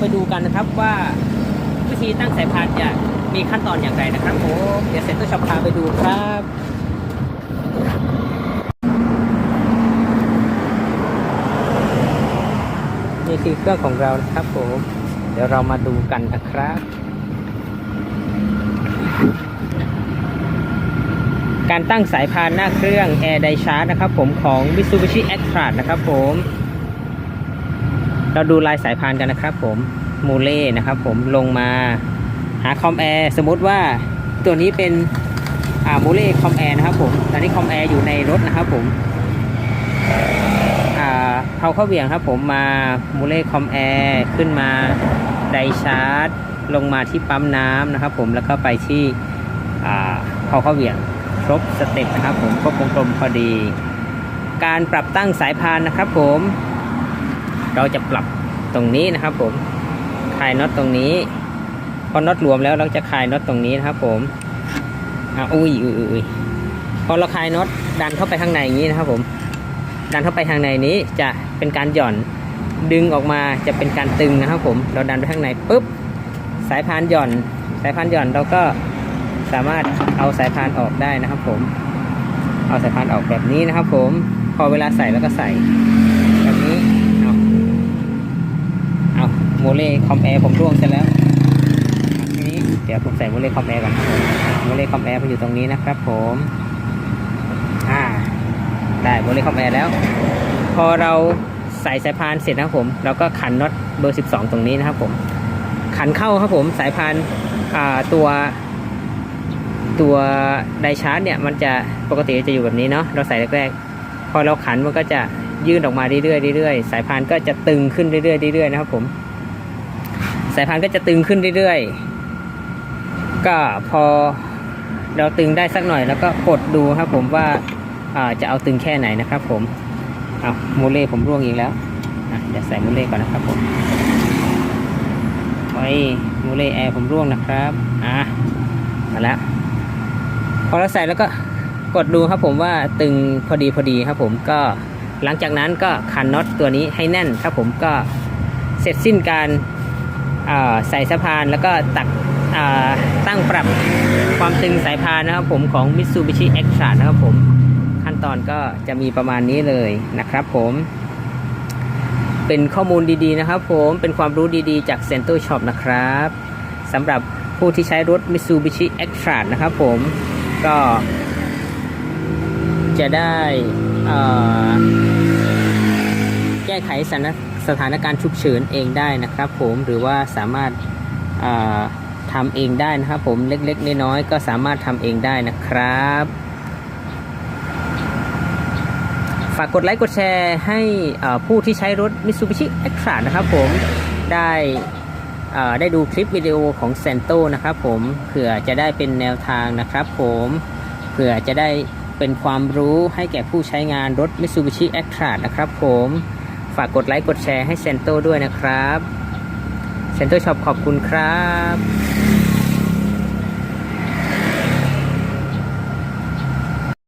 ไปดูกันนะครับว่าวิธีตั้งสายพานจะมีขั้นตอนอย่างไรนะครับผมเดี๋ยวเซ็นเตอร์ช็อปพาไปดูครับนี่คือเครื่องของเรานะครับผมเดี๋ยวเรามาดูกันนะครับ การตั้งสายพานหน้าเครื่อง Air d i c h a r g e นะครับผมของ Mitsubishi a c t r a นะครับผม เราดูลายสายพานกันนะครับผมมูเล่นะครับผมลงมาหาคอมแอร์สมมติว่าตัวนี้เป็นอ่ามูเล่คอมแอร์นะครับผมตอนนี้คอมแอร์อยู่ในรถนะครับผมอ่าเขาเข้าเบี่ยงครับผมมามูเล่คอมแอร์ขึ้นมาไดชาร์จ ลงมาที่ปั๊มน้ำนะครับผมแล้วก็ไปที่อ่าเขาเข้าเบี่ยงครบสเต็ปนะครับผมครบวงกลมพอดี การปรับตั้งสายพานนะครับผม เราจะปรับตรงนี้นะครับ ผมคลายน็อตตรงนี้พอน็อตรวมแล้วเราจะคลายน็อตตรงนี้นะครับ ผมอะอุ้ยอุ้ยอุ้ยพอเราคลายน็อตดันเข้าไปข้างในอย่างนี้นะครับ ผม ดันเข้าไปข้างในนี้จะเป็นการหย่อนดึงออกมาจะเป็นการตึงนะครับ ผม เราดันไปข้างในปุ๊บสายพานหย่อน สายพานหย่อนเราก็สามารถเอาสายพานออกได้นะครับ ผม เอาสายพานออกแบบนี้นะครับ ผม พอเวลาใส่แล้วก็ใส่ แบบนี้ เอาเอา โมเลคอมแอร์ผมร่วงเสร็จแล้วทีนี้เดี๋ยวผมใส่โมเลคอมแอร์ก่อนครับผมโมเลคอมแอร์มันอยู่ตรงนี้นะครับ ผมอ่าได้โมเลคอมแอร์แล้ว พอเราใส่สายพานเสร็จนะครับผม เราก็ขันน็อตเบอร์ 12 ตรงนี้นะครับผม ขันเข้าครับผมสายพานอ่าตัวตัวไดชาร์จเนี่ยมันจะปกติจะอยู่แบบนี้เนาะเราใส่แรกๆ พอเราขันมันก็จะยื่นออกมาเรื่อยๆเรื่อยๆสายพานก็จะตึงขึ้นเรื่อยๆเรื่อยๆนะครับผม สายพานก็จะตึงขึ้นเรื่อยๆ ก็พอเราตึงได้สักหน่อยแล้วก็กดดูครับผมว่าจะเอาตึงแค่ไหนนะครับ ผมเอาโมเล่ผมร่วงอีกแล้วอะเดี๋ยวใส่โมเล่ก่อนนะครับผมไว้โมเล่แอร์ผมร่วงนะครับอะมาแล้วพอเราใส่แล้วก็กดดูครับผมว่าตึงพอดีพอดีครับผมก็หลังจากนั้นก็ขันน็อตตัวนี้ให้แน่นครับผมก็เสร็จสิ้นการ อ่าใส่สะพานแล้วก็ตักตั้งปรับความตึงสายพานนะครับผมของ Mitsubishi a c t r a นะครับผมขั้นตอนก็จะมีประมาณนี้เลยนะครับผมเป็นข้อมูลดีๆนะครับผมเป็นความรู้ดีๆจาก Center Shop นะครับสำหรับผู้ที่ใช้รถ Mitsubishi a c t r a นะครับผมก็จะได้แก้ไขสถาน สถานการณ์ฉุกเฉินเองได้นะครับ ผมหรือว่าสามารถทำเองได้นะครับ ผมเล็กๆน้อยๆก็สามารถทำเองได้นะครับ ฝากกดไลค์กดแชร์ให้ผู้ที่ใช้รถ Mitsubishi a c t r a นะครับผมได้ได้ดูคลิปวิดีโอของ s a n t o นะครับผมเผื่อจะได้เป็นแนวทางนะครับผมเผื่อจะได้เป็นความรู้ให้แก่ผู้ใช้งานรถ Mitsubishi a c t r a นะครับผม ฝากกดไลค์กดแชร์ให้เซนโตด้วยนะครับเซนโตช็อปขอบคุณครับ